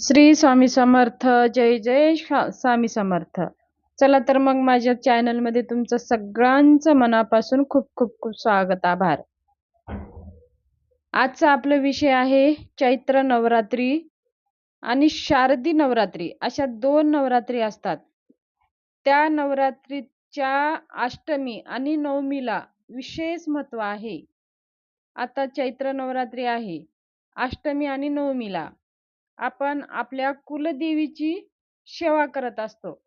श्री स्वामी समर्थ जय जय स्वामी समर्थ. चला तर मग माझ्या चॅनलमध्ये तुमचं सगळ्यांचं मनापासून खूप खूप खूप स्वागत आभार. आजचा आपला विषय आहे चैत्र नवरात्री आणि शारदी नवरात्री. अशा दोन नवरात्री असतात. त्या नवरात्रीच्या अष्टमी आणि नवमीला विशेष महत्त्व आहे. आता चैत्र नवरात्री आहे. अष्टमी आणि नवमीला आपण आपल्या कुलदेवीची सेवा करत असतो.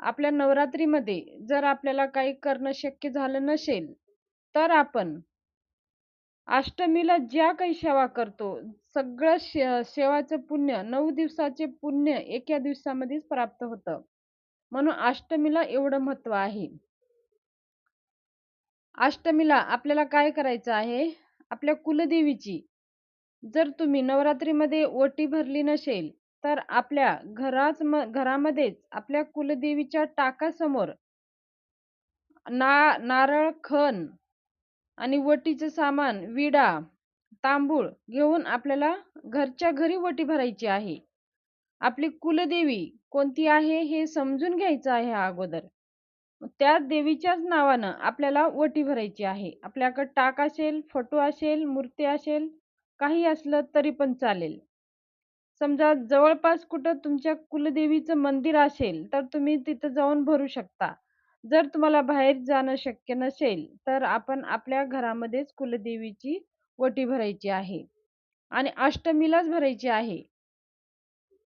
आपल्या नवरात्रीमध्ये जर आपल्याला काही करणं शक्य झालं नसेल तर आपण अष्टमीला ज्या काही सेवा करतो सगळं शे सेवाचं पुण्य नऊ दिवसाचे पुण्य एका दिवसामध्येच प्राप्त होतं. म्हणून अष्टमीला एवढं महत्त्व आहे. अष्टमीला आपल्याला काय करायचं आहे? आपल्या कुलदेवीची जर तुम्ही नवरात्रीमध्ये ओटी भरली नसेल तर आपल्या घराच म घरामध्येच आपल्या कुलदेवीच्या टाकासमोर ना नारळ खण आणि वटीचं सामान विडा तांबूळ घेऊन आपल्याला घरच्या घरी वटी भरायची आहे. आपली कुलदेवी कोणती आहे हे समजून घ्यायचं आहे अगोदर. त्या देवीच्याच नावानं आपल्याला वटी भरायची आहे. आपल्याकडे टाक असेल फोटो असेल मूर्ती असेल काही असलं तरी पण चालेल. समजा जवळपास कुठं तुमच्या कुलदेवीचं मंदिर असेल तर तुम्ही तिथं जाऊन भरू शकता. जर तुम्हाला बाहेर जाणं शक्य नसेल तर आपण आपल्या घरामध्येच कुलदेवीची वटी भरायची आहे आणि अष्टमीलाच भरायची आहे.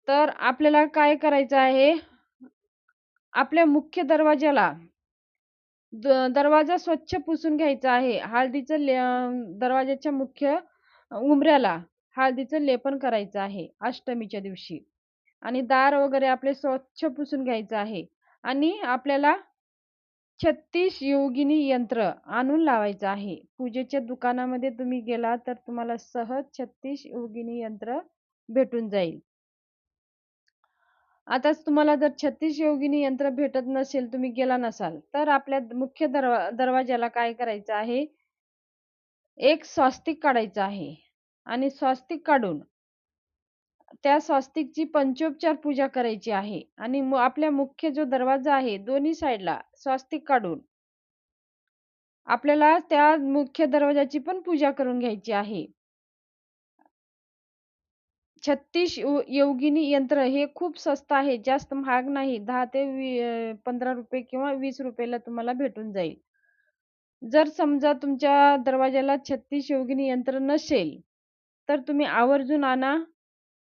तर आपल्याला काय करायचं आहे? आपल्या मुख्य दरवाजाला द- दरवाजा स्वच्छ पुसून घ्यायचा आहे. हळदीचं ले दरवाजाच्या मुख्य उंबऱ्याला हळदीचं लेपन करायचं आहे अष्टमीच्या दिवशी. आणि दार वगैरे आपले स्वच्छ पुसून घ्यायचं आहे. आणि आपल्याला छत्तीस योगिनी यंत्र आणून लावायचं आहे. पूजेच्या दुकानामध्ये तुम्ही गेला तर तुम्हाला सहज छत्तीस योगिनी यंत्र भेटून जाईल. आताच तुम्हाला जर छत्तीस योगिनी यंत्र भेटत नसेल तुम्ही गेला नसाल तर आपल्या मुख्य दरवा दरवाजाला काय करायचं आहे? एक स्वास्तिक काढायचं आहे. आणि स्वास्तिक काढून. त्या स्वस्तिकची पंचोपचार पूजा करायची आहे. आणि आपल्या मुख्य जो दरवाजा आहे दोन्ही साईडला स्वास्तिक काढून. आपल्याला त्या मुख्य दरवाजाची पण पूजा करून घ्यायची आहे. छत्तीस योगिनी यंत्र हे खूप स्वस्त आहे. जास्त महाग नाही. दहा ते पंधरा रुपये किंवा वीस रुपयाला तुम्हाला भेटून जाईल. जर समजा तुमच्या दरवाजाला छत्तीस योगिनी यंत्र नसेल तर तुम्ही आवर्जून आणा.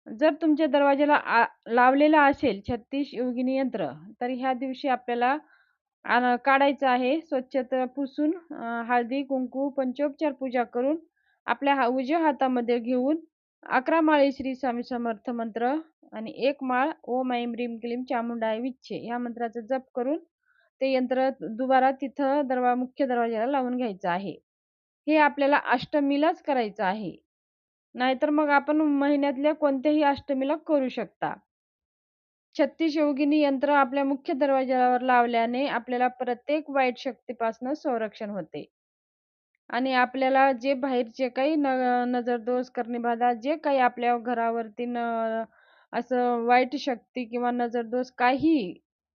जर तुमच्या दरवाजाला आ- लावलेला असेल छत्तीस योगिनी यंत्र तर ह्या दिवशी आपल्याला काढायचं आहे. स्वच्छता पुसून हळदी कुंकू पंचोपचार पूजा करून आपल्या हा उजव्या हातामध्ये घेऊन अकरा माळी श्री स्वामी समर्थ मंत्र आणि एक माळ ओम ऐम ह्रीम क्लीम चामुंडाय विच्छे ह्या मंत्राचा जप करून ते यंत्र दुबारा तिथं दरवा मुख्य दरवाजाला लावून घ्यायचं आहे. हे आपल्याला अष्टमीलाच करायचं आहे. नाहीतर मग आपण महिन्यातल्या कोणत्याही अष्टमीला करू शकता. छत्तीस योगिनी यंत्र आपल्या मुख्य दरवाजावर लावल्याने आपल्याला प्रत्येक वाईट शक्तीपासून संरक्षण होते. आणि आपल्याला जे बाहेरचे काही न नजरदोष करणे बाधा जे काही आपल्या घरावरती न असं वाईट शक्ती किंवा नजरदोष काही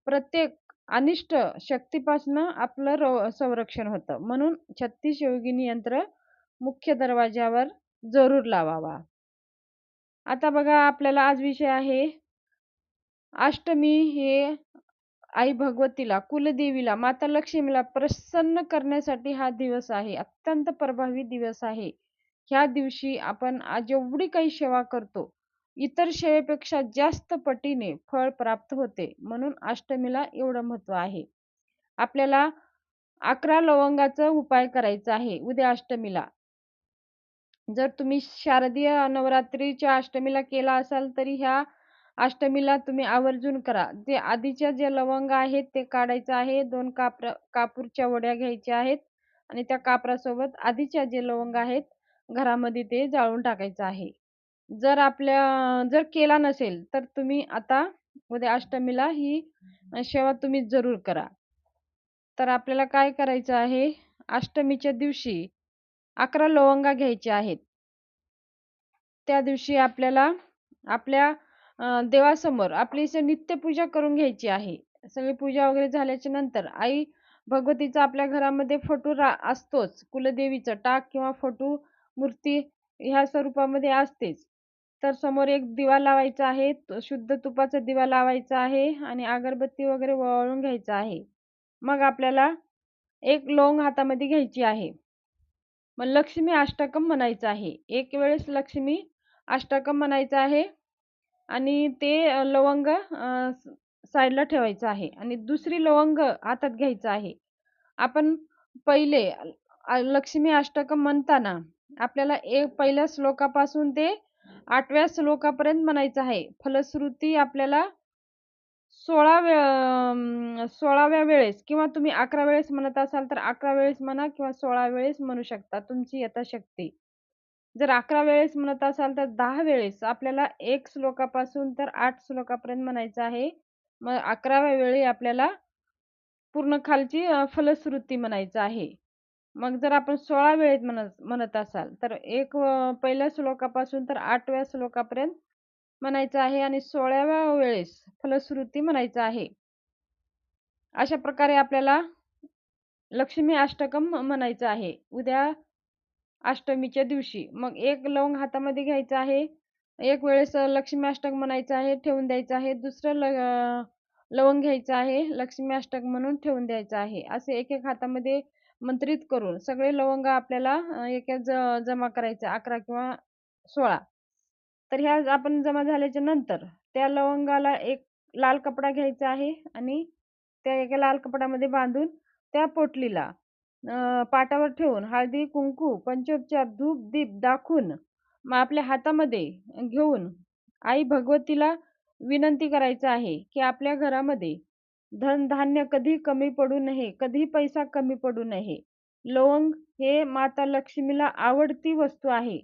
प्रत्येक अनिष्ट शक्तीपासून आपलं संरक्षण होतं. म्हणून छत्तीस योगिनी यंत्र मुख्य दरवाजावर जरूर लावावा. आता बघा आपल्याला आज विषय आहे अष्टमी हे आई भगवतीला कुलदेवीला माता लक्ष्मीला प्रसन्न करण्यासाठी हा दिवस आहे अत्यंत प्रभावी दिवस आहे. ह्या दिवशी आपण आज जेवढी काही सेवा करतो इतर सेवेपेक्षा जास्त पटीने फळ प्राप्त होते म्हणून अष्टमीला एवढं महत्त्व आहे. आपल्याला अकरा लवंगाचा उपाय करायचा आहे उद्या अष्टमीला. जर तुम्ही शारदीय नवरात्रीच्या अष्टमीला केला असाल तरी ह्या अष्टमीला तुम्ही आवर्जून करा. जे आधीच्या जे लवंग आहेत ते काढायचं आहे. दोन कापर कापूरच्या वड्या घ्यायच्या आहेत आणि त्या कापरासोबत आधीच्या जे लवंग आहेत घरामध्ये ते जाळून टाकायचं आहे. जर आपल्या जर केला नसेल तर तुम्ही आता उद्या अष्टमीला ही सेवा तुम्ही जरूर करा. तर आपल्याला काय करायचं आहे? अष्टमीच्या दिवशी अकरा लवंगा घ्यायच्या आहेत त्या दिवशी आपल्याला आपल्या देवासमोर आपली अशी नित्यपूजा करून घ्यायची आहे. सगळी पूजा वगैरे झाल्याच्यानंतर आई भगवतीचा आपल्या घरामध्ये फोटो रा असतोच. कुलदेवीचं टाक किंवा फोटो, मूर्ती ह्या स्वरूपामध्ये असतेच. तर समोर एक दिवा लावायचा आहे. शुद्ध तुपाचा दिवा लावायचा आहे आणि अगरबत्ती वगैरे वळून घ्यायचा आहे. मग आपल्याला एक लवंग हातामध्ये घ्यायची आहे. मग लक्ष्मी अष्टकम म्हणायचं आहे. एक वेळेस लक्ष्मी अष्टकम म्हणायचं आहे आणि ते लवंग साईडला ठेवायचं आहे आणि दुसरी लवंग हातात घ्यायचं आहे. आपण पहिले लक्ष्मी अष्टकम म्हणताना आपल्याला एक पहिल्या श्लोकापासून ते आठव्या श्लोकापर्यंत म्हणायचं आहे. फलश्रुती आपल्याला 16 वे अं, 16व्या वेळेस किंवा तुम्ही 11 वेळेस म्हणत असाल तर 11 वेळेस म्हणा किंवा 16 वेळेस म्हणू शकता. तुमची यथाशक्ती. जर 11 वेळेस म्हणत असाल तर दहा वेळेस आपल्याला एक श्लोकापासून तर आठ श्लोकापर्यंत म्हणायचं आहे. मग 11व्या वेळी आपल्याला पूर्ण खालची फलश्रुती म्हणायचं आहे. मग जर आपण 16 वेळेत म्हणत म्हणत असाल तर एक पहिल्या श्लोकापासून तर आठव्या श्लोकापर्यंत म्हणायचं आहे आणि 16व्या वेळेस फलश्रुती म्हणायचं आहे. अशा प्रकारे आपल्याला लक्ष्मी अष्टकम म्हणायचं आहे. उद्या अष्टमीच्या दिवशी. मग एक लवंग हातामध्ये घ्यायचं आहे. एक वेळेस लक्ष्मी अष्टक म्हणायचं आहे, ठेवून द्यायचं आहे. दुसरं ल लवंग घ्यायचं आहे, लक्ष्मी अष्टक म्हणून ठेवून द्यायचं आहे. असे एक-एक हातामध्ये मंत्रित करून सगळे लवंग आपल्याला एक एक ज जमा करायचे 11 किंवा 16. तर ह्या आपण जमा झाल्याच्यानंतर त्या लवंगाला एक लाल कपडा घ्यायचा आहे आणि त्या एका लाल कपड्यामध्ये बांधून त्या पोटलीला पाटावर ठेवून हळदी, कुंकू, पंचोपचार, धूप, दीप दाखवून मग आपल्या हातामध्ये घेऊन आई भगवतीला विनंती करायचं आहे, की आपल्या घरामध्ये धन-धान्य कधी कमी पडू नये, कधी पैसा कमी पडू नये. लवंग हे माता लक्ष्मीला आवडती वस्तू आहे.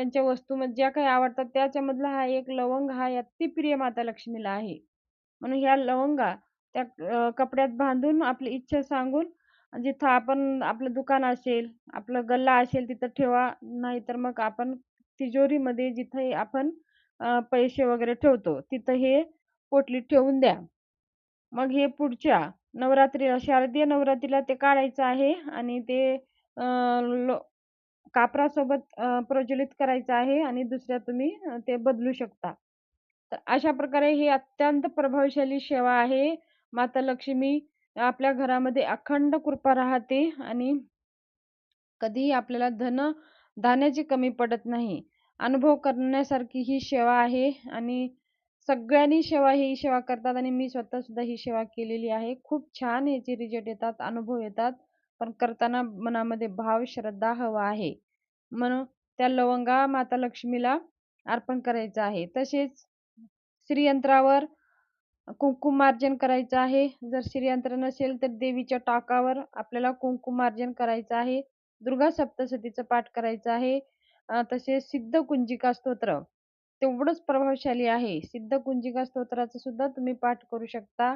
त्यांच्या वस्तू म्हणजे ज्या काही आवडतात त्याच्यामधला हा एक लवंग हा अतिप्रिय माता लक्ष्मीला आहे. म्हणून ह्या लवंगा त्या कपड्यात बांधून आपली इच्छा सांगून जिथं आपण आपलं दुकान असेल, आपलं गल्ला असेल तिथं ठेवा. नाहीतर मग आपण तिजोरीमध्ये जिथे आपण पैसे वगैरे ठेवतो तिथं हे पोटलीत ठेवून द्या. मग हे पुढच्या नवरात्रीला शारदीय नवरात्रीला ते काढायचं आहे आणि ते लो कापरासोबत प्रज्वलित करायचं आहे आणि दुसऱ्या तुम्ही ते बदलू शकता. तर अशा प्रकारे ही अत्यंत प्रभावशाली सेवा आहे. माता लक्ष्मी आपल्या घरामध्ये अखंड कृपा राहते आणि कधीही आपल्याला धन धान्याची कमी पडत नाही. अनुभव करण्यासारखी ही सेवा आहे आणि सगळ्यांनी सेवा ही सेवा करतात आणि मी स्वतः सुद्धा ही सेवा केलेली आहे. खूप छान याचे रिझल्ट येतात, अनुभव येतात. पण करताना मनामध्ये भाव, श्रद्धा हवा आहे. म्हणून त्या लवंगा माता लक्ष्मीला अर्पण करायचं आहे. तसेच श्रीयंत्रावर कुंकुमार्जन करायचं आहे. जर श्रीयंत्र नसेल तर देवीच्या टाकावर आपल्याला कुंकुमार्जन करायचं आहे. दुर्गा सप्तशतीचा पाठ करायचं आहे. तसेच सिद्ध कुंजिका स्तोत्र तेवढंच प्रभावशाली आहे. सिद्ध कुंजिका स्तोत्राचा सुद्धा तुम्ही पाठ करू शकता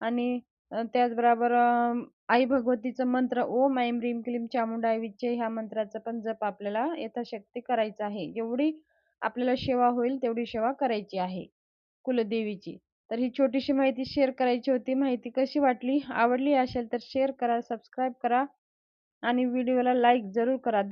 आणि अ, त्याचबरोबर अ, आई भगवतीचं मंत्र ओम ऐं ह्रीं क्लीं चामुंडाय विच्चे ह्या मंत्राचा पण जप आपल्याला यथाशक्ती करायचा आहे. जेवढी आपल्याला सेवा होईल तेवढी सेवा करायची आहे कुलदेवीची. तर ही छोटीशी माहिती शेअर करायची होती. माहिती कशी वाटली? आवडली असेल तर शेअर करा, सबस्क्राईब करा आणि व्हिडिओला लाईक जरूर करा.